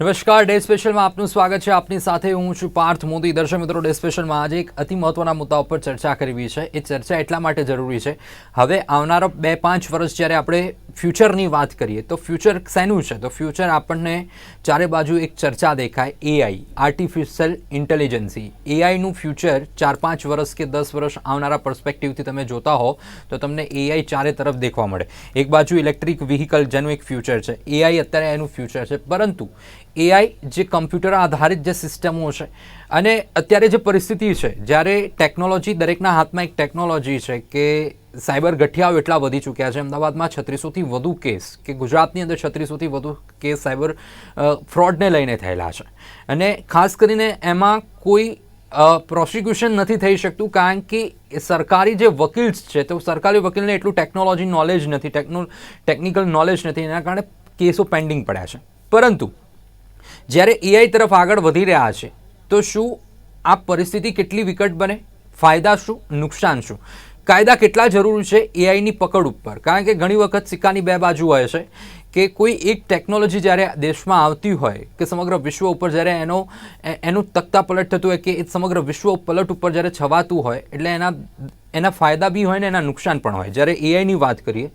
નમસ્કાર, ડે સ્પેશિયલમાં આપનું સ્વાગત છે. આપની સાથે હું છું પાર્થ મોદી. દર્શક મિત્રો, ડે સ્પેશિયલમાં આજે એક અતિ મહત્વના મુદ્દા ઉપર ચર્ચા કરવી છે. એ ચર્ચા એટલા માટે જરૂરી છે. હવે આવનારા બે પાંચ વર્ષ જ્યારે આપણે ફ્યુચરની વાત કરીએ, તો ફ્યુચર શેનું છે? તો ફ્યુચર આપણને ચારે બાજુ એક ચર્ચા દેખાય એઆઈ આર્ટિફિશિયલ ઇન્ટેલિજન્સી એઆઈનું ફ્યુચર ચાર પાંચ વર્ષ કે દસ વર્ષ આવનારા પર્સપેક્ટિવથી તમે જોતા હો, તો તમને એઆઈ ચારે તરફ દેખવા મળે. એક બાજુ ઇલેક્ટ્રિક વ્હીકલ જેનું એક ફ્યુચર છે. એઆઈ અત્યારે એનું ફ્યુચર છે. પરંતુ એઆઈ જે કમ્પ્યુટર આધારિત જે સિસ્ટમો છે, અને અત્યારે જે પરિસ્થિતિ છે, જ્યારે ટેકનોલોજી દરેકના હાથમાં એક ટેકનોલોજી છે કે સાયબર ગઠિયાઓ એટલા વધી ચૂક્યા છે, અમદાવાદમાં છત્રીસોથી વધુ કેસ કે ગુજરાતની અંદર છત્રીસોથી વધુ કેસ સાયબર ફ્રોડને લઈને થયેલા છે. અને ખાસ કરીને એમાં કોઈ પ્રોસિક્યુશન નથી થઈ શકતું, કારણ કે સરકારી જે વકીલ્સ છે, તો સરકારી વકીલને એટલું ટેકનોલોજી નોલેજ નથી, ટેકનો, ટેકનિકલ નોલેજ નથી, એના કારણે કેસો પેન્ડિંગ પડ્યા છે. પરંતુ જ્યારે એઆઈ તરફ આગળ વધી રહ્યા છે, તો શું આ પરિસ્થિતિ કેટલી વિકટ બને? ફાયદા શું? નુકસાન શું? કાયદા કેટલા જરૂરી છે એઆઈની પકડ ઉપર? કારણ કે ઘણી વખત સિક્કાની બે બાજુ હોય છે કે કોઈ એક ટેકનોલોજી જ્યારે દેશમાં આવતી હોય કે સમગ્ર વિશ્વ ઉપર જ્યારે એનો એનું તકતા પલટ થતું હોય કે એ સમગ્ર વિશ્વ પલટ ઉપર જ્યારે છવાતું હોય, એટલે એના એના ફાયદા બી હોય ને એના નુકસાન પણ હોય. જ્યારે એઆઈની વાત કરીએ,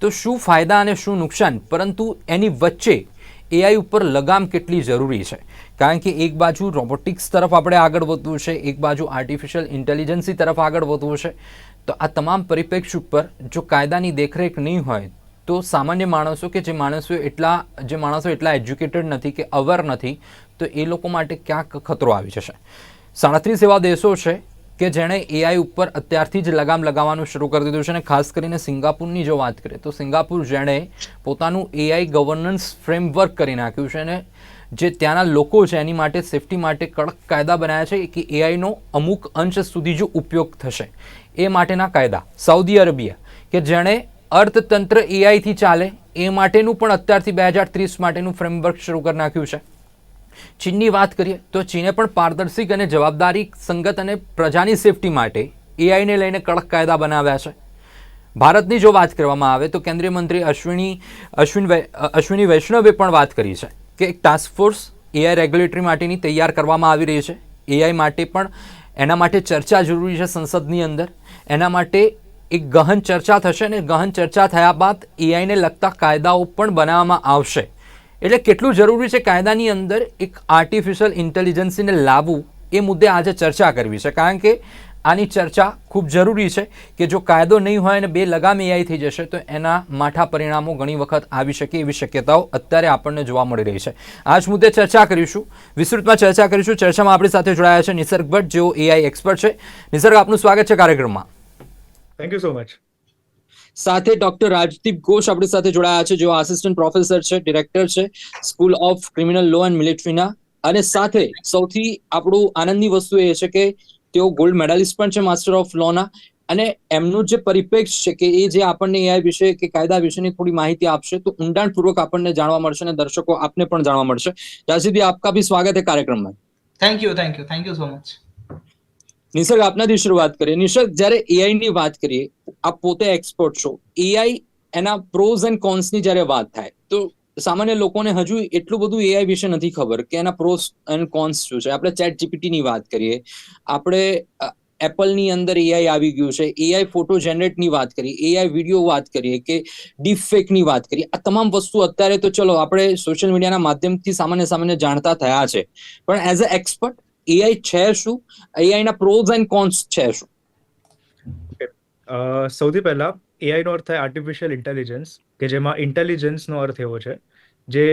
તો શું ફાયદા અને શું નુકસાન? પરંતુ એની વચ્ચે એઆઈ ઉપર લગામ કેટલી જરૂરી છે? કારણ કે એક બાજુ રોબોટિક્સ તરફ આપણે આગળ વધવું છે, એક બાજુ આર્ટિફિશિયલ ઇન્ટેલિજન્સી તરફ આગળ વધવું છે. તો આ તમામ પરિપ્રેક્ષ ઉપર જો કાયદાની દેખરેખ નહીં હોય, તો સામાન્ય માણસો કે જે માણસો એટલા, જે માણસો એટલા એજ્યુકેટેડ નથી કે અવર નથી, તો એ લોકો માટે ક્યાંક ખતરો આવી જશે. સાડત્રીસ એવા દેશો છે કે જેણે એઆઈ ઉપર અત્યારથી જ લગામ લગાવવાનું શરૂ કરી દીધું છે અને ખાસ કરીને સિંગાપુરની જો વાત કરીએ તો સિંગાપુર જેણે પોતાનું એઆઈ ગવર્નન્સ ફ્રેમવર્ક કરી નાખ્યું છે અને જે ત્યાંના લોકો છે એની માટે સેફટી માટે કડક કાયદા બનાવ્યા છે કે એઆઈનો અમુક અંશ સુધી જો ઉપયોગ થશે. એ માટેના કાયદા. સાઉદી અરેબિયા કે જેણે અર્થતંત્ર એઆઈથી ચાલે, એ માટેનું પણ અત્યારથી બે હજાર ત્રીસ માટેનું ફ્રેમવર્ક શરૂ કરી નાખ્યું છે. ચીનની વાત કરીએ તો ચીને પણ પારદર્શિક અને જવાબદારી સંગત અને પ્રજાની સેફટી માટે એઆઈને લઈને કડક કાયદા બનાવ્યા છે. ભારતની જો વાત કરવામાં આવે તો કેન્દ્રીય મંત્રી અશ્વિની, અશ્વિન અશ્વિની વૈષ્ણવે પણ વાત કરી છે કે એક ટાસ્ક ફોર્સ એઆઈ રેગ્યુલેટરી માટેની તૈયાર કરવામાં આવી રહી છે. એઆઈ માટે પણ એના માટે ચર્ચા જરૂરી છે સંસદની અંદર. એના માટે એક ગહન ચર્ચા થશે અને ગહન ચર્ચા થયા બાદ એઆઈને લગતા કાયદાઓ પણ બનાવવામાં આવશે. એટલે કેટલું જરૂરી છે કાયદાની અંદર એક આર્ટિફિશિયલ ઇન્ટેલિજન્સીને લાવવું? એ મુદ્દે આજે ચર્ચા કરવી છે. કારણ કે આની ચર્ચા ખૂબ જરૂરી છે કે જો કાયદો નહીં હોય અને બે લગામ એઆઈ થઈ જશે, તો એના માઠા પરિણામો ઘણી વખત આવી શકે એવી શક્યતાઓ અત્યારે આપણને જોવા મળી રહી છે. આ જ મુદ્દે ચર્ચા કરીશું. વિસ્તૃતમાં ચર્ચા કરીશું. ચર્ચામાં આપણી સાથે જોડાયા છે નિસર્ગ ભટ્ટ, જેઓ એઆઈ એક્સપર્ટ છે. નિસર્ગ, આપનું સ્વાગત છે કાર્યક્રમમાં. થેન્ક યુ સો મચ સાથે ડોક્ટર રાજદીપ ઘોષ આપણી સાથે જોડાયા છે, જેઓ આસિસ્ટન્ટ પ્રોફેસર છે ડિરેક્ટર છે school of criminal law and મિલિટરીના અને સાથે સૌથી આપણું આનંદની વસ્તુ એ છે કે તેઓ ગોલ્ડ મેડાલિસ્ટ પણ છે માસ્ટર ઓફ લોના અને એમનું જે પરિપ્રેક્ષ છે કે એ જે આપણને એઆઈ વિશે કે કાયદા વિશેની થોડી માહિતી આપશે, તો ઊંડાણપૂર્વક આપણને જાણવા મળશે અને દર્શકો આપને પણ જાણવા મળશે. રાજીવભાઈ આપકા ભી સ્વાગત હે કાર્યક્રમમાં. Thank you thank you thank you so much Nisarg આપનાથી શરૂઆત કરીએ. નિસર્ગ જ્યારે એઆઈ ની વાત કરીએ, આપ પોતે એક્સપર્ટ છો. એઆઈ એના પ્રોઝ એન્ડ કોન્સની જ્યારે વાત થાય, તો સામાન્ય લોકોને હજુ એટલું બધું એઆઈ વિશે નથી ખબર કે એના પ્રોઝ એન્ડ કોન્સ શું છે. આપણે ચેટ જીપીટી ની વાત કરીએ. આપણે એપલની અંદર એઆઈ આવી ગયું છે. એઆઈ ફોટો જનરેટની વાત કરીએ. એઆઈ વીડિયો વાત કરીએ કે ડીપ ફેકની વાત કરીએ. આ તમામ વસ્તુ અત્યારે તો ચલો, આપણે સોશિયલ મીડિયાના માધ્યમથી સામાન્ય સામાન્ય જાણતા થયા છે. પણ એઝ અ એક્સપર્ટ એઆઈ છે શું? એઆઈના પ્રોઝ એન્ડ કોન્સ છે શું? સૌથી પહેલા એઆઈ નો અર્થ થાય આર્ટિફિશિયલ ઇન્ટેલિજન્સ કે જેમાં ઇન્ટેલિજન્સનો અર્થ એવો છે, જે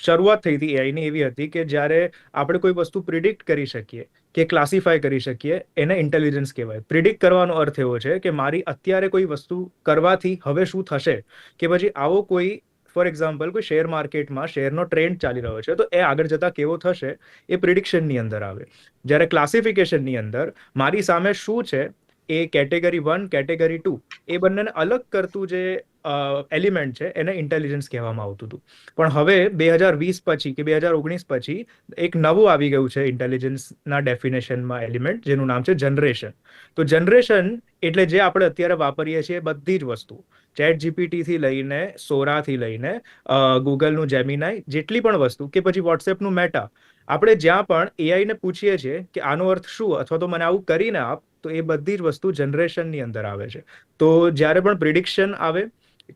શરૂઆત થઈ હતી એઆઈની એવી હતી કે જ્યારે આપણે કોઈ વસ્તુ પ્રિડિક્ટ કરી શકીએ, કે ક્લાસિફાય કરી શકીએ, એને ઇન્ટેલિજન્સ કહેવાય. પ્રિડિક્ટ કરવાનો અર્થ એવો છે કે મારી અત્યારે કોઈ વસ્તુ કરવાથી હવે શું થશે, કે પછી આવો કોઈ ફોર એક્ઝામ્પલ કોઈ શેર માર્કેટમાં શેરનો ટ્રેન્ડ ચાલી રહ્યો છે, તો એ આગળ જતા કેવો થશે એ પ્રિડિક્શનની અંદર આવે. જ્યારે ક્લાસિફિકેશનની અંદર મારી સામે શું છે? એ કેટેગરી વન કેટેગરી ટુ એ બંનેને અલગ કરતું જે એલિમેન્ટ છે, એને ઇન્ટેલિજન્સ કહેવામાં આવતું હતું. પણ હવે બે હજાર વીસ પછી કે બે હજાર ઓગણીસ પછી એક નવું આવી ગયું છે ઇન્ટેલિજન્સના ડેફિનેશનમાં એલિમેન્ટ જેનું નામ છે જનરેશન તો જનરેશન એટલે જે આપણે અત્યારે વાપરીએ છીએ બધી જ વસ્તુ. ચેટ જીપીટીથી લઈને સોરાથી લઈને ગૂગલનું જેમિનાઈ જેટલી પણ વસ્તુ કે પછી વોટ્સએપનું મેટા આપણે જ્યાં પણ એઆઈને પૂછીએ છીએ કે આનો અર્થ શું, અથવા તો મને આવું કરીને આપ, તો એ બધી જ વસ્તુ જનરેશનની અંદર આવે છે. તો જ્યારે પણ પ્રિડિક્શન આવે,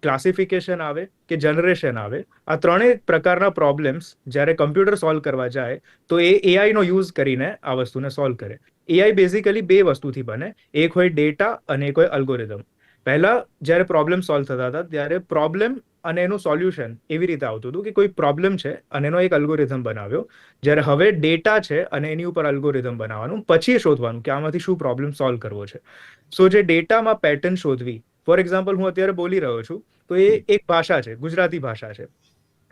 ક્લાસિફિકેશન આવે કે જનરેશન આવે, આ ત્રણેય પ્રકારના પ્રોબ્લેમ્સ જ્યારે કમ્પ્યુટર સોલ્વ કરવા જાય, તો એ એઆઈનો યુઝ કરીને આ વસ્તુને સોલ્વ કરે. એઆઈ બેઝિકલી બે વસ્તુથી બને, એક હોય ડેટા અને એક હોય અલ્ગોરિધમ. પહેલા જ્યારે પ્રોબ્લેમ સોલ્વ થતા હતા ત્યારે પ્રોબ્લેમ અને એનું સોલ્યુશન એવી રીતે આવતું હતું કે કોઈ પ્રોબ્લેમ છે અને એનો એક અલ્ગોરિધમ બનાવ્યો. જ્યારે હવે ડેટા છે અને એની ઉપર અલ્ગોરિધમ બનાવવાનું પછી શોધવાનું કે આમાંથી શું પ્રોબ્લેમ સોલ્વ કરવો છે. સો જે ડેટામાં પેટર્ન શોધવી ફોર એક્ઝામ્પલ હું અત્યારે બોલી રહ્યો છું તો એ એક ભાષા છે ગુજરાતી ભાષા છે.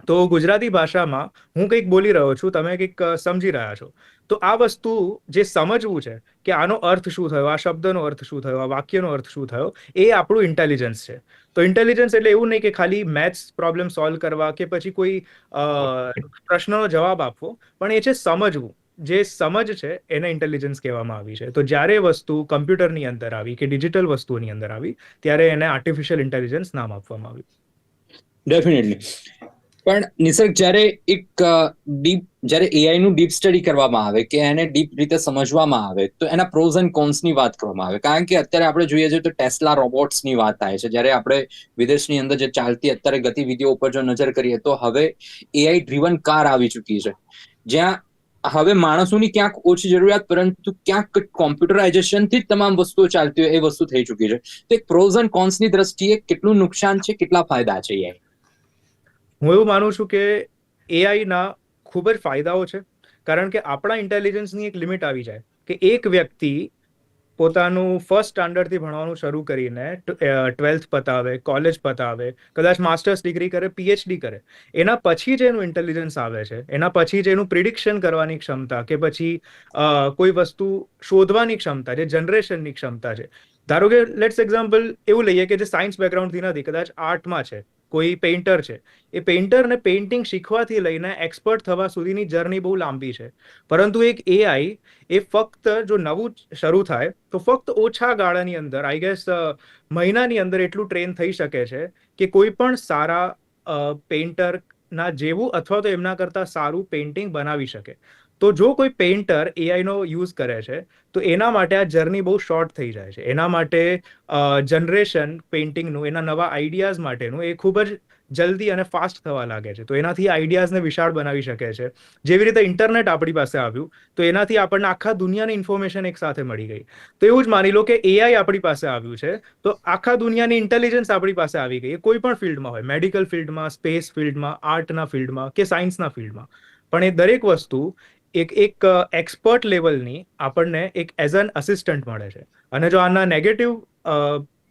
તો ગુજરાતી ભાષામાં હું કંઈક બોલી રહ્યો છું, તમે કંઈક સમજી રહ્યા છો. તો આ વસ્તુ જે સમજવું છે કે આનો અર્થ શું થયો, આ શબ્દનો અર્થ શું થયો, આ વાક્યનો અર્થ શું થયો, એ આપણું ઇન્ટેલિજન્સ છે. તો ઇન્ટેલિજન્સ એટલે એવું નહીં કે ખાલી મેથ્સ પ્રોબ્લેમ સોલ્વ કરવા કે પછી કોઈ પ્રશ્નનો જવાબ આપવો, પણ એ છે સમજવું. જે સમજ છે એને ઇન્ટેલિજન્સ કહેવામાં આવી છે. તો જ્યારે વસ્તુ કમ્પ્યુટરની અંદર આવી કે ડિજિટલ વસ્તુઓની અંદર આવી, ત્યારે એને આર્ટિફિશિયલ ઇન્ટેલિજન્સ નામ આપવામાં આવ્યું. ડેફિનેટલી પણ નિસર્ગ જ્યારે એક ડીપ, જ્યારે એઆઈ નું ડીપ સ્ટડી કરવામાં આવે કે એને ડીપ રીતે સમજવામાં આવે, તો એના પ્રોઝ એન્ડ કોન્સની વાત કરવામાં આવે. કારણ કે અત્યારે આપણે જોઈએ છીએ તો ટેસ્લા રોબોટ્સની વાત થાય છે. જ્યારે આપણે વિદેશની અંદર જે ચાલતી અત્યારે ગતિવિધિઓ ઉપર જો નજર કરીએ તો હવે એઆઈ ડ્રીવન કાર આવી ચૂકી છે. જ્યાં હવે માણસોની ક્યાંક ઓછી જરૂરિયાત પરંતુ ક્યાંક કોમ્પ્યુટરાઇઝેશનથી તમામ વસ્તુઓ ચાલતી હોય એ વસ્તુ થઈ ચૂકી છે. તો એક પ્રોઝ એન્ડ કોન્સની દ્રષ્ટિએ કેટલું નુકસાન છે, કેટલા ફાયદા છે એઆઈ હું એવું માનું છું કે એઆઈના ખૂબ જ ફાયદાઓ છે, કારણ કે આપણા ઇન્ટેલિજન્સની એક લિમિટ આવી જાય કે એક વ્યક્તિ પોતાનું ફર્સ્ટ સ્ટાન્ડર્ડથી ભણવાનું શરૂ કરીને ટ્વેલ્થ પતાવે કોલેજ પતાવે, કદાચ માસ્ટર્સ ડિગ્રી કરે પીએચડી કરે, એના પછી જે એનું ઇન્ટેલિજન્સ આવે છે, એના પછી જે એનું પ્રિડિક્શન કરવાની ક્ષમતા કે પછી કોઈ વસ્તુ શોધવાની ક્ષમતા જે જનરેશનની ક્ષમતા છે. ધારો કે લેટ્સ એક્ઝામ્પલ એવું લઈએ કે જે સાયન્સ બેકગ્રાઉન્ડથી નથી, કદાચ આર્ટમાં છે કોઈ પેઇન્ટર છે. એ પેઇન્ટરને પેઇન્ટિંગ શીખવાથી લઈને એક્સપર્ટ થવા સુધીની જર્ની બહુ લાંબી છે. પરંતુ એક એઆઈ એ ફક્ત જો નવું શરૂ થાય, તો ફક્ત ઓછા ગાળાની અંદર આઈ ગેસ મહિનાની અંદર એટલું ટ્રેન થઈ શકે છે કે કોઈ પણ સારા પેઇન્ટરના જેવું અથવા તો એમના કરતાં સારું પેઇન્ટિંગ બનાવી શકે. તો જો કોઈ પેઇન્ટર એઆઈનો યુઝ કરે છે, તો એના માટે આ જર્ની બહુ શોર્ટ થઈ જાય છે. એના માટે જનરેશન પેઇન્ટિંગનું એના નવા આઈડિયાઝ માટેનું એ ખૂબ જ જલ્દી અને ફાસ્ટ થવા લાગે છે. તો એનાથી આઈડિયાઝને વિશાળ બનાવી શકે છે. જેવી રીતે ઇન્ટરનેટ આપણી પાસે આવ્યું, તો એનાથી આપણને આખા દુનિયાની ઇન્ફોર્મેશન એક સાથે મળી ગઈ. તો એવું જ માની લો કે એઆઈ આપણી પાસે આવ્યું છે, તો આખા દુનિયાની ઇન્ટેલિજન્સ આપણી પાસે આવી ગઈ. એ કોઈ પણ ફિલ્ડમાં હોય મેડિકલ ફિલ્ડમાં સ્પેસ ફિલ્ડમાં આર્ટના ફિલ્ડમાં કે સાયન્સના ફિલ્ડમાં પણ એ દરેક વસ્તુ એક એક એક્સપર્ટ લેવલની આપણને એક એઝ એન અસિસ્ટન્ટ મળે છે. અને જો આના નેગેટિવ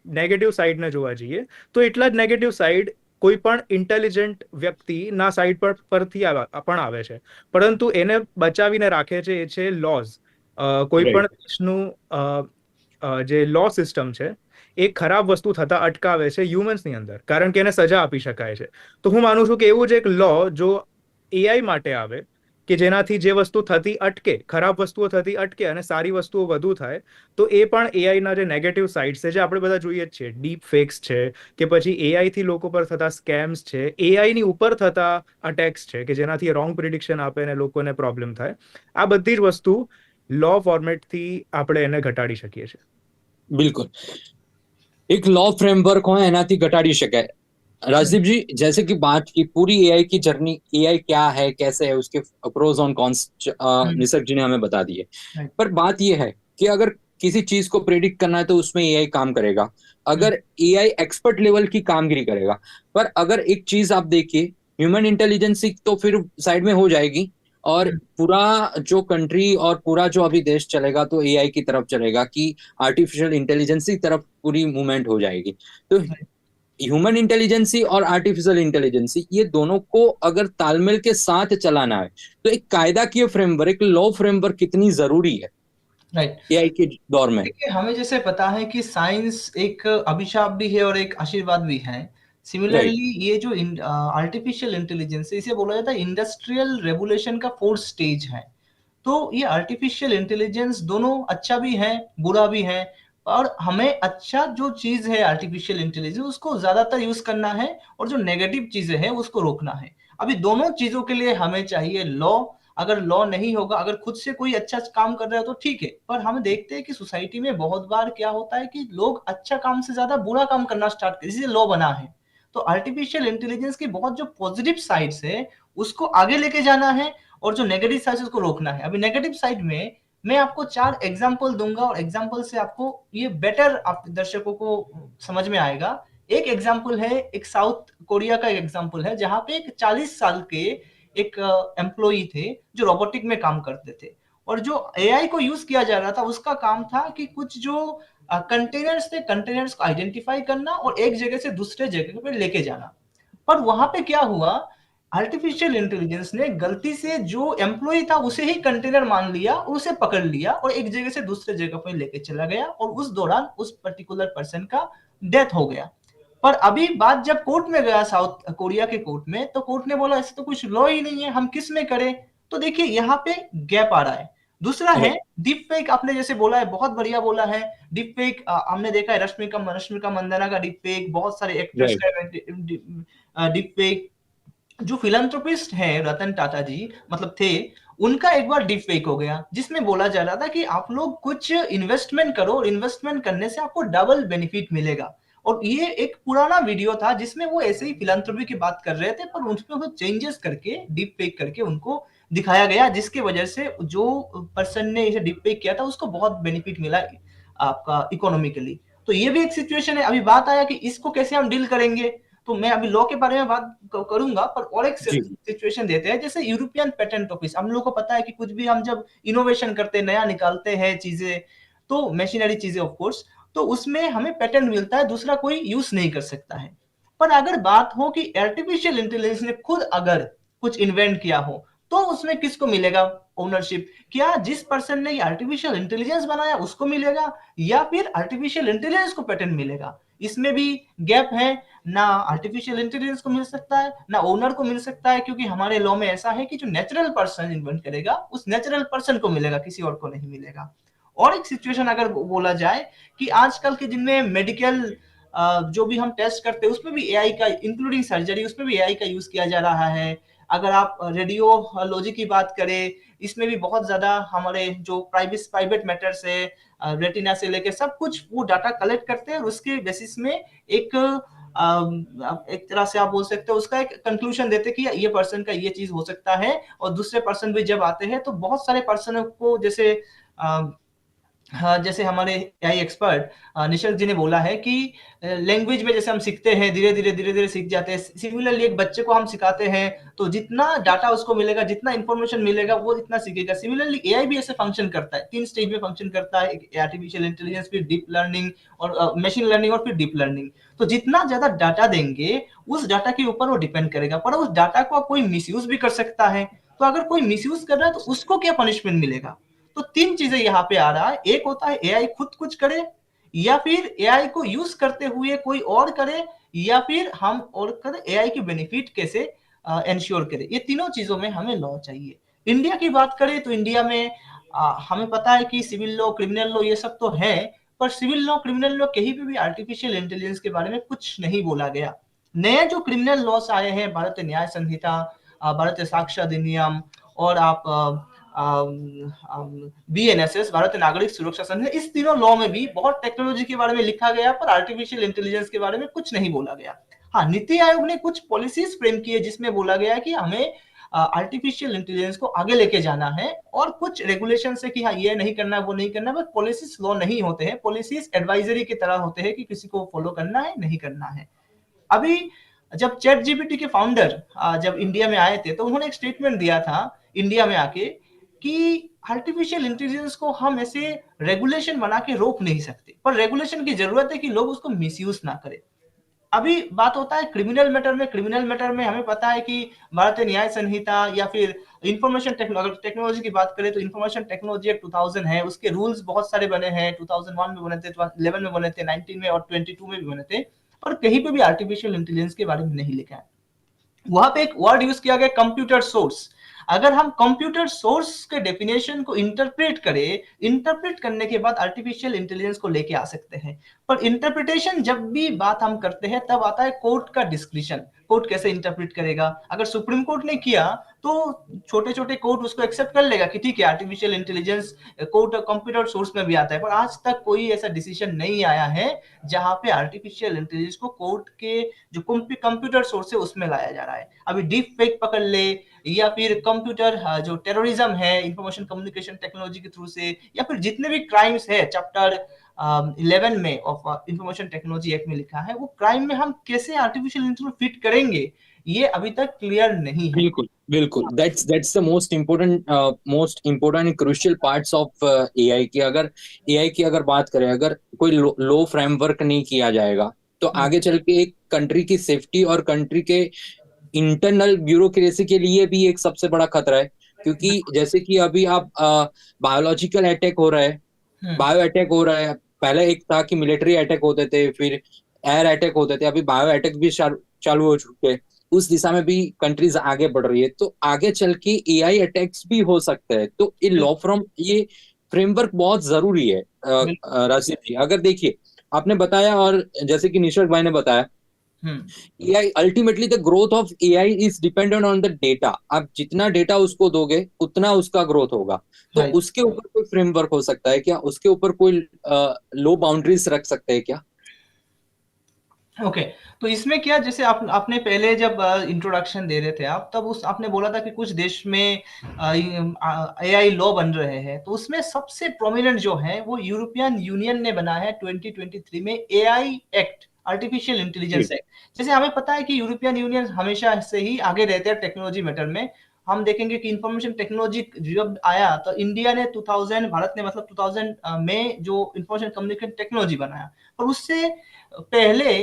નેગેટિવ સાઈડને જોવા જઈએ તો એટલા જ નેગેટિવ સાઈડ કોઈ પણ ઇન્ટેલિજન્ટ વ્યક્તિના સાઈડ પર પરથી પણ આવે છે. પરંતુ એને બચાવીને રાખે છે એ છે લોઝ કોઈ. પણ દેશનું જે લો સિસ્ટમ છે એ ખરાબ વસ્તુ થતા અટકાવે છે હ્યુમન્સની અંદર. કારણ કે એને સજા આપી શકાય છે. તો હું માનું છું કે એવું જ એક લો જો એઆઈ માટે આવે કે જેનાથી જે વસ્તુ થતી અટકે, ખરાબ વસ્તુઓ થતી અટકે અને સારી વસ્તુઓ વધુ થાય, તો એ પણ એઆઈના જે નેગેટિવ સાઇડ્સ છે, જે આપણે બધા જોઈએ જ છે ડીપ ફેક્સ છે, કે પછી એઆઈથી લોકો પર થતા સ્કેમ્સ છે એઆઈની ઉપર થતા અટેક્સ છે, કે જેનાથી રોંગ પ્રિડિક્શન આપે અને લોકોને પ્રોબ્લેમ થાય. આ બધી જ વસ્તુ લો ફોર્મેટથી આપણે એને ઘટાડી શકીએ છીએ. બિલકુલ. એક લો ફ્રેમવર્ક હોય એનાથી ઘટાડી શકાય. राजदीप जी जैसे कि बात की पूरी एआई की जर्नी एआई क्या है कैसे है उसके pros and cons Nisarg ji ने हमें बता दिए। Right. पर बात यह है कि अगर किसी चीज़ को प्रेडिक्ट करना है तो उसमें एआई काम करेगा। अगर एआई एक्सपर्ट लेवल की कामगिरी करेगा पर अगर एक चीज़ आप देखिए ह्यूमन इंटेलिजेंस तो फिर साइड में हो जाएगी और पूरा जो कंट्री और पूरा जो अभी देश चलेगा तो एआई की तरफ़ चलेगा कि आर्टिफिशियल इंटेलिजेंस की तरफ़ पूरी मूवमेंट हो जाएगी। तो ह्यूमन इंटेलिजेंसी और आर्टिफिशियल इंटेलिजेंसी ये दोनों को अगर तालमेल के साथ चलाना है तो एक कायदा की फ्रेमवर्क एक लॉ फ्रेमवर्क कितनी ज़रूरी है? राइट के दौर में। हमें जैसे पता है कि साइंस एक अभिशाप भी है और एक आशीर्वाद भी है। सिमिलरली ये जो आर्टिफिशियल इंटेलिजेंस इसे बोला जाता है इंडस्ट्रियल रेवोल्यूशन का फोर्थ स्टेज है। तो ये आर्टिफिशियल इंटेलिजेंस दोनों अच्छा भी है बुरा भी है और हमें अच्छा जो चीज़ है आर्टिफिशियल इंटेलिजेंस उसको ज़्यादातर यूज़ करना है और जो नेगेटिव चीज़ें हैं, उसको रोकना है। अभी दोनों चीज़ों के लिए हमें चाहिए लॉ अगर लॉ नहीं होगा, अगर खुद से कोई अच्छा काम कर रहा है तो ठीक है, पर हम देखते हैं कि सोसाइटी में बहुत बार क्या होता है कि लोग अच्छा काम से ज़्यादा बुरा काम करना स्टार्ट कर, इसलिए लॉ बना है। तो आर्टिफिशियल इंटेलिजेंस की बहुत जो पॉजिटिव साइड्स है, उसको आगे लेके जाना है और जो नेगेटिव साइड उसको रोकना है। अभी नेगेटिव साइड में मैं आपको चार एग्ज़ाम्पल दूँगा और एग्ज़ाम्पल से आपको ये बेटर आप दर्शकों को समझ में आएगा। एक एग्ज़ाम्पल है, एक साउथ कोरिया का एक एग्ज़ाम्पल है, जहाँ पे एक 40 साल के एक एम्प्लॉय थे जो रोबोटिक में काम करते थे। और जो एआई को यूज़ किया जा रहा था, उसका काम था कि कुछ जो कंटेनर्स थे कंटेनर्स को आइडेंटिफाई करना और एक जगह से दूसरे जगह पर लेके जाना। पर वहाँ पे क्या हुआ आर्टिफिशियल इंटेलिजेंस ने गलती से जो एम्प्लॉय था उसे ही कंटेनर मान लिया और उसे पकड़ लिया और एक जगह से दूसरे जगह पर लेके चला गया और उस दौरान उस पर्टिकुलर पर्सन का डेथ हो गया। पर अभी बात जब कोर्ट में गया साउथ कोरिया के कोर्ट में तो कोर्ट ने बोला ऐसे तो कुछ लॉ ही नहीं है हम किसमें करें? तो देखिए यहाँ पे गैप आ रहा है। दूसरा है डीप फेक आपने जैसे बोला है बहुत बढ़िया बोला है। डीप फेक हमने देखा है रश्मिका रश्मिका मंदाना का डीप फेक बहुत सारे एक्टर्स का डीप फेक जो फिलंथ्रोपिस्ट है रतन टाटा जी मतलब थे, उनका एक बार डीप फेक हो गया, जिसमें बोला जा रहा था कि आप लोग कुछ इन्वेस्टमेंट करो और इन्वेस्टमेंट करने से आपको डबल बेनिफिट मिलेगा। और ये एक पुराना वीडियो था जिसमें वो ऐसे ही फिलंथ्रोपी की बात कर रहे थे, पर उसमें वो चेंजेस करके डीप फेक करके उनको दिखाया गया, जिसके वजह से जो पर्सन ने इसे डीप फेक किया था, उसको बहुत बेनिफिट मिला आपका इकोनॉमिकली तो ये भी एक सिचुएशन है। अभी बात आया कि इसको कैसे हम डील करेंगे? तो मैं अभी लॉ के बारे में बात करूँगा पर और एक सिचुएशन देते हैं जैसे यूरोपियन पेटेंट ऑफ़िस हम लोग को पता है कि कुछ भी हम जब इनोवेशन करते हैं नया निकालते हैं चीज़ें तो मशीनरी चीज़ें ऑफ़ कोर्स तो उसमें हमें पेटेंट मिलता है दूसरा कोई यूज़ नहीं कर सकता है। पर अगर बात हो कि आर्टिफिशियल इंटेलिजेंस ने खुद अगर कुछ इन्वेंट किया हो तो उसमें किसको मिलेगा? ओनरशिप क्या जिस पर्सन ने आर्टिफिशियल इंटेलिजेंस बनाया उसको मिलेगा? या फिर आर्टिफिशियल इंटेलिजेंस को पेटेंट मिलेगा? इसमें भी गैप है। ना आर्टिफिशियल इंटेलिजेंस को मिल सकता है, ना ओनर को मिल सकता है, क्योंकि हमारे लॉ में ऐसा है कि जो नेचुरल पर्सन इन्वेंट करेगा, उस नेचुरल पर्सन को मिलेगा, किसी और को नहीं मिलेगा। और एक सिचुएशन अगर बोला जाए कि आजकल के जिनमें मेडिकल जो भी हम टेस्ट करते हैं, उसमें भी एआई का इंक्लूडिंग सर्जरी उसमें भी एआई का यूज़ किया जा रहा है। अगर आप रेडियोलॉजी की बात करें, इसमें भी बहुत ज़्यादा हमारे जो प्राइवेट प्राइवेट मैटर्स है रेटिना से लेके सब कुछ वो डाटा कलेक्ट करते हैं और उसके बेसिस में एक एक तरह से आप बोल सकते हो उसका एक कंक्लूजन देते कि ये पर्सन का ये चीज हो सकता है और दूसरे पर्सन भी जब आते हैं तो बहुत सारे पर्सन को जैसे हाँ जैसे हमारे एआई एक्सपर्ट निशल जी ने बोला है कि लैंग्वेज में जैसे हम सीखते हैं, धीरे धीरे धीरे धीरे सीख जाते हैं। सिमिलरली एक बच्चे को हम सिखाते हैं तो जितना डाटा उसको मिलेगा, जितना इंफॉर्मेशन मिलेगा, वो इतना सीखेगा। सिमिलरली एआई भी ऐसे फ़ंक्शन करता है। तीन स्टेज में फ़ंक्शन करता है आर्टिफिशियल इंटेलिजेंस फिर डीप लर्निंग और मशीन लर्निंग और फिर डीप लर्निंग तो जितना ज़्यादा डाटा देंगे, उस डाटा के ऊपर वो डिपेंड करेगा, पर उस डाटा को कोई मिस भी कर सकता है। तो अगर कोई मिस कर रहा है तो उसको क्या पनिशमेंट मिलेगा? तो तीन चीज़ें यहाँ पे आ रहा है। एक होता है एआई खुद कुछ करे या फिर एआई को यूज़ करते हुए कोई और करे या फिर हम और करें एआई की बेनिफिट कैसे इंश्योर करें। ये तीनों चीज़ों में हमें लॉ चाहिए। इंडिया की बात करें तो इंडिया में आ, हमें पता है कि सिविल लॉ क्रिमिनल लॉ ये सब तो है पर सिविल लॉ क्रिमिनल लॉ कहीं पे भी आर्टिफिशियल इंटेलिजेंस के बारे में कुछ नहीं बोला गया। नए जो क्रिमिनल लॉस आए हैं भारतीय न्याय संहिता भारतीय साक्ष्य अधिनियम और आप बीएनएसएस भारतीय नागरिक सुरक्षा संघ इस तीनों लॉ में भी बहुत टेक्नोलॉजी के बारे में लिखा गया, पर आर्टिफिशियल इंटेलिजेंस के बारे में कुछ नहीं बोला गया। हाँ नीति आयोग ने कुछ पॉलिसीज़ फ्रेम की है जिसमें बोला गया कि हमें आर्टिफिशियल इंटेलिजेंस को आगे लेके जाना है और कुछ रेगुलेशन से कि हाँ ये नहीं करना, वो नहीं करना बस पॉलिसीज़ लॉ नहीं होते हैं। पॉलिसीज़ एडवाइजरी की तरह होते हैं कि किसी को फॉलो करना है, नहीं करना है। अभी जब चैट जीपीटी के फाउंडर जब इंडिया में आए थे तो उन्होंने एक स्टेटमेंट दिया था इंडिया में आके कि आर्टिफिशियल इंटेलिजेंस को हम ऐसे रेगुलेशन बना के रोक नहीं सकते। पर रेगुलेशन की ज़रूरत है कि लोग उसको मिसयूज ना करें। अभी बात होता है क्रिमिनल मैटर में। क्रिमिनल मैटर में हमें पता है कि भारतीय न्याय संहिता या फिर इंफॉर्मेशन टेक्नोलॉजी की बात करें तो इंफॉर्मेशन टेक्नोलॉजी एक्ट 2000 है। उसके रूल्स बहुत सारे बने हैं। 2001 में बने थे 11 में बने थे 19 में और 22 में भी बने थे। और कहीं पे भी आर्टिफिशियल इंटेलिजेंस के बारे में नहीं लिखा है। वहाँ पे एक वर्ड यूज़ किया गया कंप्यूटर सोर्स अगर हम कंप्यूटर सोर्स के डेफिनेशन को इंटरप्रेट करें इंटरप्रेट करने के बाद आर्टिफिशियल इंटेलिजेंस को लेके आ सकते हैं। पर इंटरप्रिटेशन जब भी बात हम करते हैं, तब आता है कोर्ट का डिस्क्रिशन कोर्ट कैसे इंटरप्रेट करेगा? अगर सुप्रीम कोर्ट ने किया तो छोटे छोटे कोर्ट उसको एक्सेप्ट कर लेगा कि ठीक है artificial intelligence court computer source में भी आता है। पर आज तक कोई ऐसा डिसीज़न नहीं आया है जहाँ पे आर्टिफिशियल इंटेलिजेंस को कोर्ट के जो कंप्यूटर सोर्स है उसमें लाया जा रहा है। अभी डीप फेक पकड़ ले या फिर कंप्यूटर जो टेररिज्म है इंफॉर्मेशन कम्युनिकेशन टेक्नोलॉजी के थ्रू से, या फिर जितने भी क्राइम्स है चैप्टर इलेवन में ऑफ़ इंफॉर्मेशन टेक्नोलॉजी एक्ट में लिखा है, वो क्राइम में हम कैसे आर्टिफिशियल इंटेलिजेंस फिट करेंगे? ये अभी तक क्लियर नहीं है। बिल्कुल बिल्कुल। That's that's the most important most important and crucial parts of AI की। अगर एआई की अगर बात करें अगर कोई लो फ्रेमवर्क नहीं किया जाएगा तो हम्म। आगे चल के एक कंट्री की सेफ्टी और कंट्री के इंटरनल ब्यूरोक्रेसी के लिए भी एक सबसे बड़ा खतरा है। क्योंकि जैसे कि अभी आप बायोलॉजिकल अटैक हो रहा है हम्म, बायो अटैक हो रहा है। पहले एक था कि मिलिट्री अटैक होते थे फिर एयर अटैक होते थे। अभी बायो अटैक भी चालू हो चुके हैं। उस दिशा में भी कंट्रीज़ आगे बढ़ रही है। तो आगे चल के एआई अटैक्स भी हो सकते हैं। तो ये लॉ फ्रॉम ये फ्रेमवर्क बहुत ज़रूरी है अ, जी। अगर देखिए आपने बताया और जैसे कि निशर्क भाई ने बताया AI ultimately the growth of AI is dependent on the data आप जितना डेटा उसको दोगे उतना उसका ग्रोथ होगा। तो उसके ऊपर कोई फ्रेमवर्क हो सकता है क्या? उसके ऊपर कोई लो बाउंड्रीज रख सकते हैं क्या? ओके तो इसमें क्या जैसे आप आपने पहले जब इंट्रोडक्शन दे रहे थे आप तब उस आपने बोला था कि कुछ देश में एआई लॉ बन रहे हैं तो उसमें सबसे प्रोमिनेंट जो है वो यूरोपियन यूनियन ने बना है 2023 में AI act artificial intelligence act जैसे हमें पता है कि यूरोपियन यूनियन हमेशा से ही आगे रहते हैं टेक्नोलॉजी मैटर में। हम देखेंगे कि इंफॉर्मेशन टेक्नोलॉजी जब आया तो इंडिया ने 2000 भारत ने मतलब 2000 में जो इंफॉर्मेशन कम्युनिकेशन टेक्नोलॉजी बनाया और उससे पहले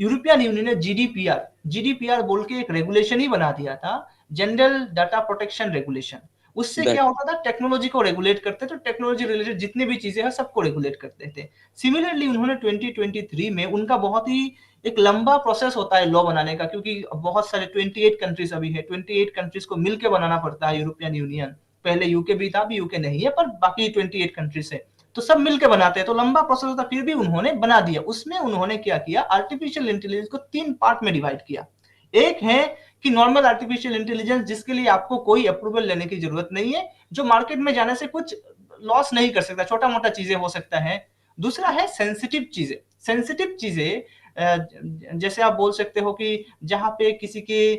यूरोपियन यूनियन ने जीडीपीआर जीडीपीआर बोल के एक रेगुलेशन ही बना दिया था जनरल डाटा प्रोटेक्शन रेगुलेशन उससे क्या होता था? टेक्नोलॉजी को रेगुलेट करते थे टेक्नोलॉजी रिलेटेड जितनी भी चीज़ें हैं सबको रेगुलेट करते थे। सिमिलरली उन्होंने 2023 में उनका बहुत ही एक लंबा प्रोसेस होता है लॉ बनाने का क्योंकि बहुत सारे 28 कंट्रीज़ अभी है। 28 कंट्रीज़ को मिलकर बनाना पड़ता है यूरोपियन यूनियन पहले यूके भी था अभी यूके नहीं है पर बाकी 28 कंट्रीज़ है। तो सब मिलकर बनाते हैं। तो लंबा प्रोसेस होता फिर भी उन्होंने बना दिया। उसमें उन्होंने क्या किया? आर्टिफिशियल इंटेलिजेंस को तीन पार्ट में डिवाइड किया। एक है कि नॉर्मल आर्टिफिशियल इंटेलिजेंस जिसके लिए आपको कोई अप्रूवल लेने की ज़रूरत नहीं है, जो मार्केट में जाने से कुछ लॉस नहीं कर सकता छोटा मोटा चीज़ें हो सकता है। दूसरा है सेंसिटिव चीज़ें। सेंसिटिव चीज़ें जैसे आप बोल सकते हो कि जहाँ पे किसी के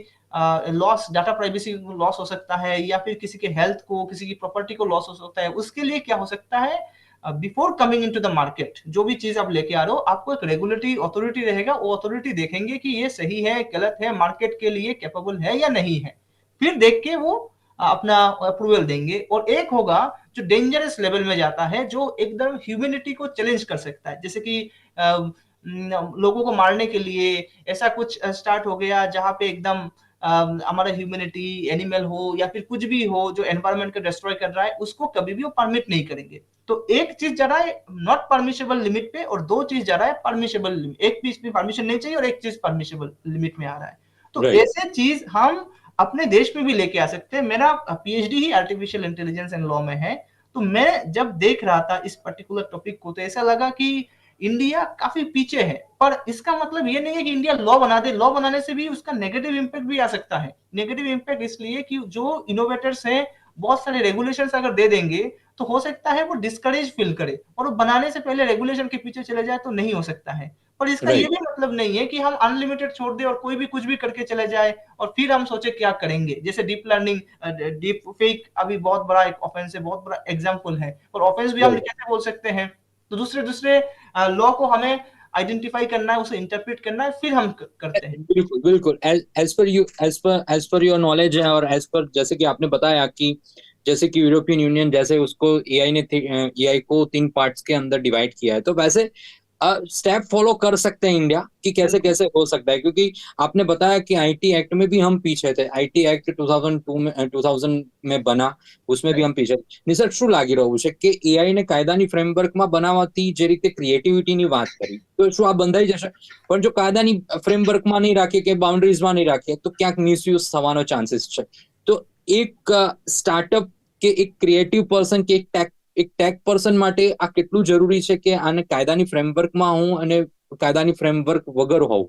लॉस डाटा प्राइवेसी लॉस हो सकता है, या फिर किसी के हेल्थ को, किसी की प्रॉपर्टी को लॉस हो सकता है, उसके लिए क्या हो सकता है? Before coming into the market जो भी चीज़ आप लेके आ रहे हो, आपको एक रेगुलेटरी अथॉरिटी रहेगा। वो अथॉरिटी देखेंगे कि ये सही है, गलत है मार्केट के लिए कैपेबल है या नहीं है। फिर देख के वो अपना अप्रूवल देंगे। और एक होगा जो डेंजरस लेवल में जाता है, जो एकदम ह्यूमिनिटी को चैलेंज कर सकता है। जैसे कि लोगों को मारने के लिए ऐसा कुछ स्टार्ट हो गया जहाँ पे एकदम हमारा ह्यूमिनिटी एनिमल हो या फिर कुछ भी हो जो एनवायरमेंट को डिस्ट्रॉय कर रहा है, उसको कभी भी वो परमिट नहीं करेंगे। तो एक चीज़ जा रहा है नॉट परमिशेबल लिमिट पे और दो चीज़ जा रहा है परमिशेबल लिमिट एक चीज़ पे परमिशन नहीं चाहिए और एक चीज़ परमिशेबल लिमिट में आ रहा है। तो Right. ऐसे चीज़ हम अपने देश में भी लेके आ सकते हैं। मेरा पीएचडी ही आर्टिफिशियल इंटेलिजेंस एंड लॉ में है। तो मैं जब देख रहा था इस पर्टिकुलर टॉपिक को तो ऐसा लगा कि इंडिया काफ़ी पीछे है। पर इसका मतलब ये नहीं है कि इंडिया लॉ बना दे। लॉ बनाने से भी उसका नेगेटिव इम्पैक्ट भी आ सकता है। नेगेटिव इम्पैक्ट इसलिए कि जो इनोवेटर्स हैं बहुत सारे रेगुलेशंस अगर दे देंगे तो हो सकता है वो डिस्करेज फील करे और वो बनाने से पहले रेगुलेशन के पीछे चले जाए तो नहीं हो सकता है। पर इसका. ये भी मतलब नहीं है कि हम अनलिमिटेड छोड़ दे और कोई भी कुछ भी करके चले जाए और फिर हम सोचे क्या करेंगे। जैसे डीप लर्निंग डीप फेक अभी बहुत बड़ा एक ऑफेंस है बहुत बड़ा एग्ज़ाम्पल है। और ऑफेंस भी हम कैसे बोल सकते हैं? तो दूसरे दूसरे लॉ को हमें आइडेंटिफाई करना है उसे इंटरप्रेट करना है फिर हम करते हैं। बिल्कुल बिल्कुल। As per you as per as per your knowledge है और एज पर जैसे कि आपने बताया कि जैसे कि यूरोपियन यूनियन जैसे उसको एआई ने एआई को तीन पार्ट्स के अंदर डिवाइड किया है तो वैसे स्टेप फॉलो कर सकते हैं इंडिया कि कैसे कैसे हो सकता है क्योंकि आपने बताया कि आईटी एक्ट में भी हम पीछे थे आईटी एक्ट 2002 में 2000 में बना उसमें भी हम પીછે નિસર્ગ શું લાગી રહ્યું છે કે એઆઈ ને કાયદાની ફ્રેમવર્કમાં બનાવવાથી જે રીતે ક્રિએટિવિટીની વાત કરી તો શું આ બંધાઈ જશે પણ જો કાયદાની ફ્રેમવર્કમાં નહીં રાખીએ કે બાઉન્ડ્રીઝમાં નહીં રાખીએ તો ક્યાંક મિસયુઝ થવાનો ચાન્સીસ છે તો એક સ્ટાર્ટઅપ કે એક ક્રિએટિવ પર્સન કે એક ટેક એક ટેક પર્સન માટે આ કેટલું જરૂરી છે કે આને કાયદાની ફ્રેમવર્કમાં હું અને કાયદાની ફ્રેમવર્ક વગર હોઉં?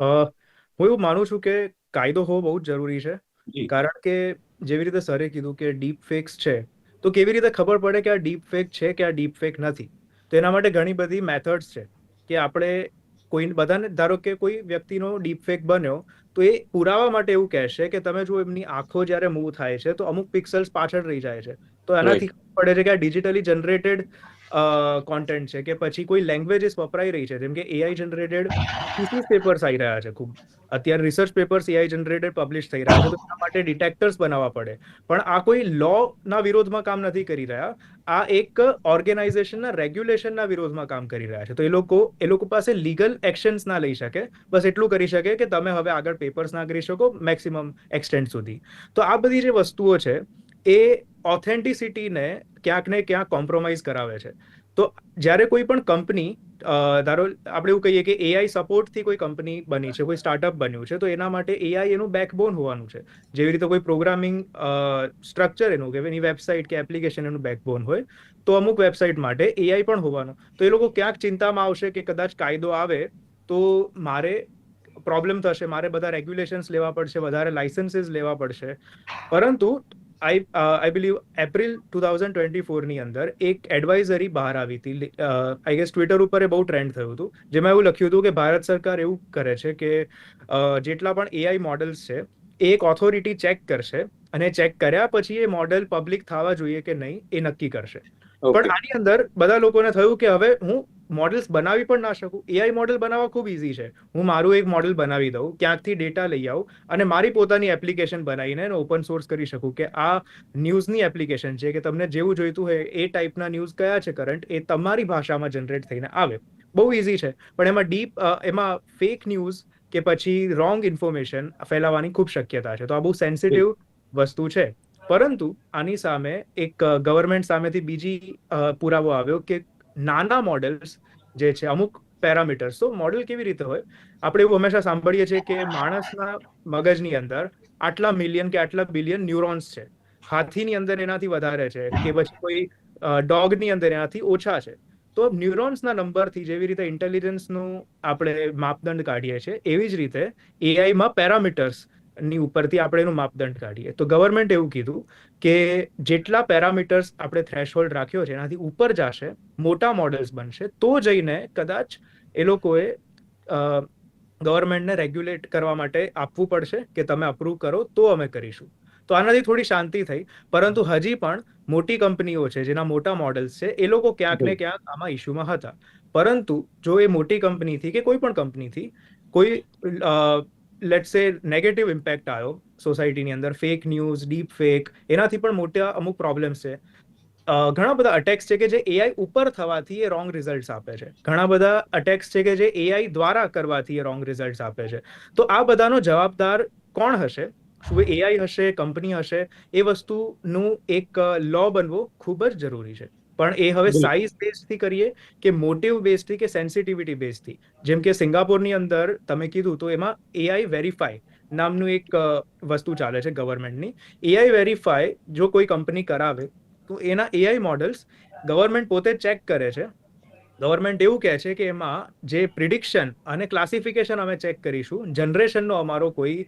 હું એવું માનું છું કે કાયદો હોવો બહુ જ જરૂરી છે. કારણ કે જેવી રીતે સરે કીધું કે ડીપ ફેક્સ છે તો કેવી રીતે ખબર પડે કે આ ડીપ ફેક છે કે આ ડીપ ફેક નથી? તો એના માટે ઘણી બધી મેથડ્સ છે કે આપણે કોઈ બધાને ધારો કે કોઈ વ્યક્તિનો ડીપ ફેક બન્યો તો એ પુરાવા માટે એવું કહેશે કે તમે જો એમની આંખો જ્યારે મૂવ થાય છે તો અમુક પિક્સલ્સ પાછળ રહી જાય છે. તો એનાથી પડે છે કે આ ડિજિટલી જનરેટેડ કોન્ટેન્ટ છે કે પછી કોઈ લેંગ્વેજીસ વપરાઈ રહી છે. જેમ કે એઆઈ જનરેટેડ થીસીસ પેપર્સ આવી રહ્યા છે ખૂબ. અત્યારે research papers AI generated publish થઈ રહ્યા છે, તો એના માટે ડિટેક્ટર્સ બનાવવા પડે. પણ આ કોઈ લો ના વિરોધમાં કામ નથી કરી રહ્યા. આ એક ઓર્ગેનાઇઝેશનના રેગ્યુલેશનના વિરોધમાં કામ કરી રહ્યા છે. તો એ લોકો એ લોકો પાસે લીગલ એક્શન્સ ના લઈ શકે. બસ એટલું કરી શકે કે તમે હવે આગળ પેપર્સ ના કરી શકો મેક્સિમમ એક્સટેન્ટ સુધી. તો આ બધી જે વસ્તુઓ છે, એ ઓથેન્ટિસિટીને ક્યાંક ને ક્યાંક કોમ્પ્રોમાઇઝ કરાવે છે. તો જ્યારે કોઈ પણ કંપની ધારો આપણે એવું કહીએ કે એઆઈ સપોર્ટથી કોઈ કંપની બની છે, કોઈ સ્ટાર્ટઅપ બન્યું છે, તો એના માટે એઆઈ એનું બેકબોન હોવાનું છે. જેવી રીતે કોઈ પ્રોગ્રામિંગ સ્ટ્રક્ચર એનું કે એની વેબસાઇટ કે એપ્લિકેશન એનું બેકબોન હોય, તો અમુક વેબસાઇટ માટે એઆઈ પણ હોવાનું. તો એ લોકો ક્યાંક ચિંતામાં આવશે કે કદાચ કાયદો આવે, તો મારે પ્રોબ્લેમ થશે, મારે બધા રેગ્યુલેશન્સ લેવા પડશે, વધારે લાઇસન્સીસ લેવા પડશે. પરંતુ I I believe April two thousand twenty ફોરની અંદર એક એડવાઇઝરી બહાર આવી હતી. આઈ ગેસ ટ્વિટર ઉપર એ બહુ ટ્રેન્ડ થયું હતું. જેમાં એવું લખ્યું હતું કે ભારત સરકાર એવું કરે છે કે જેટલા પણ એઆઈ મોડલ્સ છે એ એક ઓથોરિટી ચેક કરશે અને ચેક કર્યા પછી એ મોડેલ પબ્લિક થવા જોઈએ કે નહીં એ નક્કી કરશે. પણ આની અંદર બધા લોકોને થયું કે હવે હું મોડલ્સ બનાવી પણ ના શકું. એઆઈ મોડેલ બનાવવા ખૂબ ઇઝી છે. હું મારું એક મોડેલ બનાવી દઉં, ક્યાંકથી ડેટા લઈ આવું અને મારી પોતાની એપ્લિકેશન બનાવીને એને ઓપન સોર્સ કરી શકું કે આ ન્યૂઝની એપ્લિકેશન છે કે તમને જેવું જોઈતું હોય એ ટાઈપના ન્યૂઝ કયા છે કરંટ એ તમારી ભાષામાં જનરેટ થઈને આવે. બહુ ઇઝી છે. પણ એમાં ડીપ એમાં ફેક ન્યૂઝ કે પછી રોંગ ઇન્ફોર્મેશન ફેલાવાની ખૂબ શક્યતા છે. તો આ બહુ સેન્સિટિવ વસ્તુ છે. પરંતુ આની સામે એક ગવર્મેન્ટ સામેથી બીજી પુરાવો આવ્યો કે નાના મોડેલ્સ જે છે, અમુક પેરામીટર્સ તો મોડેલ કેવી રીતે હોય? આપણે એવું હંમેશા સાંભળીએ છીએ કે માણસના મગજની અંદર આટલા મિલિયન કે આટલા બિલિયન ન્યુરોન્સ છે. હાથીની અંદર એનાથી વધારે છે કે પછી કોઈ ડોગની અંદર એનાથી ઓછા છે. તો ન્યુરોન્સના નંબરથી જેવી રીતે ઇન્ટેલિજન્સનું આપણે માપદંડ કાઢીએ છીએ, એવી જ રીતે એઆઈમાં પેરામીટર્સ ની ઉપરથી આપણે એનું માપદંડ કાઢીએ. તો ગવર્મેન્ટ એવું કીધું કે જેટલા પેરામીટર્સ આપણે થ્રેશહોલ્ડ રાખ્યો છે એનાથી ઉપર જશે મોટા મોડલ્સ બનશે તો જઈને કદાચ એ લોકોએ ગવર્મેન્ટને રેગ્યુલેટ કરવા માટે આપવું પડશે કે તમે અપ્રૂવ કરો તો અમે કરીશું. તો આનાથી થોડી શાંતિ થઈ. પરંતુ હજી પણ મોટી કંપનીઓ છે જેના મોટા મોડલ્સ છે એ લોકો ક્યાંક ને ક્યાંક આમાં ઇસ્યુમાં હતા. પરંતુ જો એ મોટી કંપનીથી કે કોઈ પણ કંપનીથી કોઈ લેટ સે નેગેટિવ ઇમ્પેક્ટ આવ્યો સોસાયટીની અંદર. ફેક ન્યૂઝ ડીપ ફેક એનાથી પણ મોટા અમુક પ્રોબ્લેમ્સ છે. ઘણા બધા અટેક્સ છે કે જે એઆઈ ઉપર થવાથી એ રોંગ રિઝલ્ટ્સ આપે છે. ઘણા બધા અટેક્સ છે કે જે એઆઈ દ્વારા કરવાથી એ રોંગ રિઝલ્ટ આપે છે. તો આ બધાનો જવાબદાર કોણ હશે? શું એઆઈ હશે? કંપની હશે? એ વસ્તુનું એક લો બનવો ખૂબ જ જરૂરી છે. પણ એ હવે સાઇઝ સાઇઝ બેઝથી કરીએ કે મોટિવ બેઝથી કે સેન્સિટિવિટી બેઝથી જેમ કે સિંગાપોરની અંદર તમે કીધું તો એમાં એઆઈ વેરીફાઈ નામનું એક વસ્તુ ચાલે છે ગવર્મેન્ટની એઆઈ વેરીફાઈ જો કોઈ કંપની કરાવે તો એના એઆઈ મોડલ્સ ગવર્મેન્ટ પોતે ચેક કરે છે ગવર્મેન્ટ એવું કહે છે કે એમાં જે પ્રિડિક્શન અને ક્લાસિફિકેશન અમે ચેક કરીશું જનરેશનનો અમારો કોઈ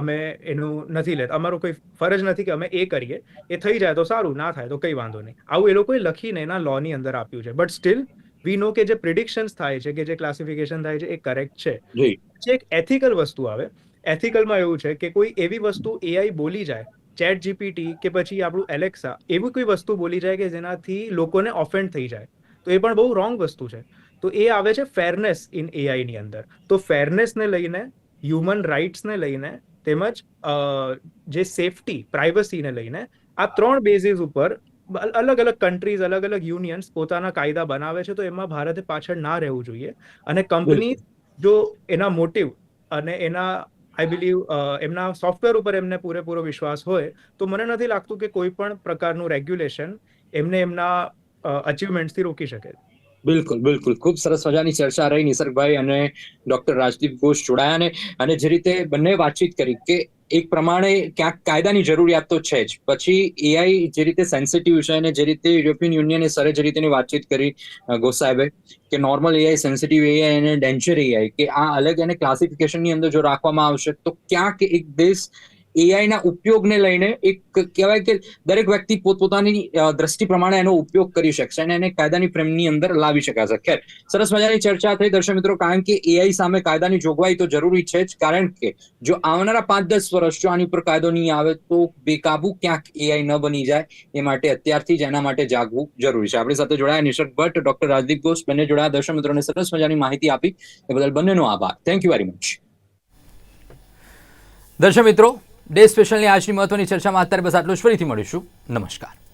અમે એનું નથી લેતા. અમારો કોઈ ફરજ નથી કે અમે એ કરીએ. એ થઈ જાય તો સારું ના થાય તો કંઈ વાંધો નહીં. આવું એ લોકોએ લખીને એના લોની અંદર આપ્યું છે. બટ સ્ટીલ વી નો કે જે પ્રિડિક્શન્સ થાય છે કે જે ક્લાસિફિકેશન થાય છે એ કરેક્ટ છે. એક એથિકલ વસ્તુ આવે. એથિકલમાં એવું છે કે કોઈ એવી વસ્તુ એઆઈ બોલી જાય ચેટ જીપીટી કે પછી આપણું એલેક્સા એવી કોઈ વસ્તુ બોલી જાય કે જેનાથી લોકોને ઓફેન્ડ થઈ જાય. તો એ પણ બહુ રોંગ વસ્તુ છે. તો એ આવે છે ફેરનેસ ઇન એઆઈ ની અંદર. તો ફેરનેસને લઈને હ્યુમન રાઇટ્સને લઈને તેમજ જે સેફટી પ્રાઇવસીને લઈને આ ત્રણ બેઝિસ ઉપર અલગ અલગ કન્ટ્રીઝ અલગ અલગ યુનિયન્સ પોતાના કાયદા બનાવે છે તો એમાં ભારતે પાછળ ના રહેવું જોઈએ. અને કંપની જો એના મોટિવ અને એના આઈ બિલીવ એમના સોફ્ટવેર ઉપર એમને પૂરેપૂરો વિશ્વાસ હોય તો મને નથી લાગતું કે કોઈ પણ પ્રકારનું રેગ્યુલેશન એમને એમના અચીવમેન્ટ્સથી રોકી શકે. બિલકુલ બિલકુલ. ખૂબ સરસ મજાની ચર્ચા રહી નિસર્ગભાઈ અને ડોક્ટર રાજદીપ ઘોષ જોડાયા અને અને જે રીતે બંને વાતચીત કરી કે એક પ્રમાણે ક્યાંક કાયદાની જરૂરિયાત તો છે જ. પછી એઆઈ જે રીતે સેન્સિટિવ છે અને જે રીતે યુરોપિયન યુનિયને સરે જે રીતેની વાતચીત કરી ગો સાહેબે કે નોર્મલ એઆઈ સેન્સિટિવ એઆઈ અને ડેન્જર એઆઈ કે આ અલગ અને ક્લાસિફિકેશનની અંદર જો રાખવામાં આવશે તો ક્યાંક એક દેશ એઆઈ ના ઉપયોગને લઈને એક કહેવાય કે દરેક વ્યક્તિ પોતપોતાની દ્રષ્ટિ પ્રમાણે એનો ઉપયોગ કરી શકશે અને એને કાયદાની ફ્રેમની અંદર લાવી શકાશે. ખેર, સરસ મજાની ચર્ચા થઈ દર્શક મિત્રો, કારણ કે એઆઈ સામે કાયદાની જોગવાઈ તો જરૂરી છે જ, કારણ કે જો આવનારા પાંચ દસ વર્ષ જો આની ઉપર કાયદો નહીં આવે તો બેકાબુ ક્યાંક એઆઈ ન બની જાય. એ માટે અત્યારથી જ એના માટે જાગવું જરૂરી છે. આપણી સાથે જોડાયા નિશક ભટ્ટ, ડોક્ટર રાજદીપ ઘોષ, બંને જોડાયા. દર્શક મિત્રોને સરસ મજાની માહિતી આપી. એ બદલ બંનેનો આભાર. થેન્ક યુ વેરી મચ દર્શક મિત્રો ડે સ્પેશિયલની આજની મહત્વની ચર્ચામાં અત્યારે બસ આટલું જ. ફરીથી મળીશું. નમસ્કાર.